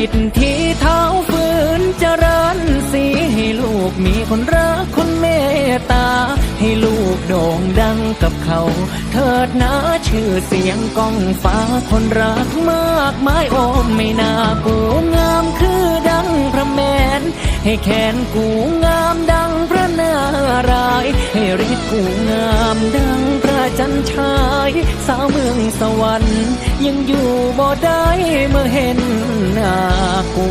สิทธิ์ที่เท้าฝืนเจริญสีให้ลูกมีคนรักคนเมตตา ให้ลูกโด่งดังกับเขา เถิดนะชื่อเสียงก้องฟ้าคนรักมากมายโอมไม่น่ากูงามคือดังพระแมน ให้แขนกูงามดังพระนาราย ให้ฤทธิ์กูงามดังพระ จันทราย สาวเมืองสวรรค์ ยังอยู่บ่ได้เมื่อเห็นหน้ากู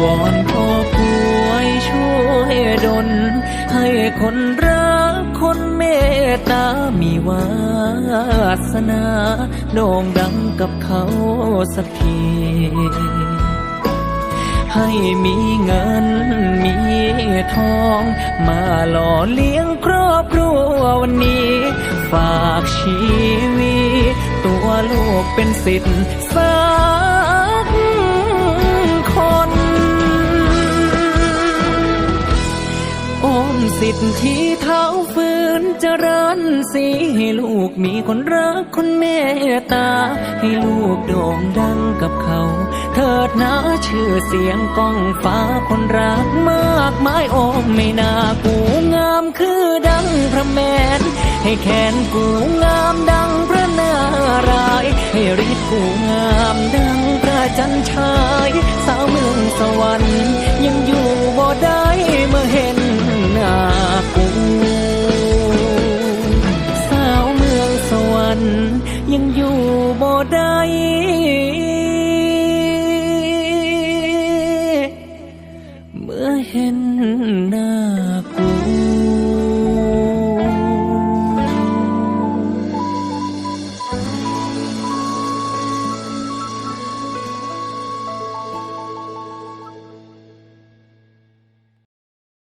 วอนพ่อกวยช่วยดลให้คนรักคนเมตตามีวาสนาโด่งดังกับเขาสักทีให้มีเงินมีทอง มาหล่อเลี้ยงครอบครัววันนี้ ฝากชีวิต ตัวลูกเป็นสิทธิ์ สิทธิเท้าฝืนเจริญสีให้ลูกมีคนรักคนเมตตา ให้ลูกโด่งดังกับเขา เถิดนะชื่อเสียงก้องฟ้าคนรักมากมายโอมไม่น่ากูงามคือดังพระแมน ให้แขนกูงามดังพระนาราย ให้ฤทธิ์กูงามดังพระจันทรา ยังอยู่บ่ได้เมื่อเห็นหน้า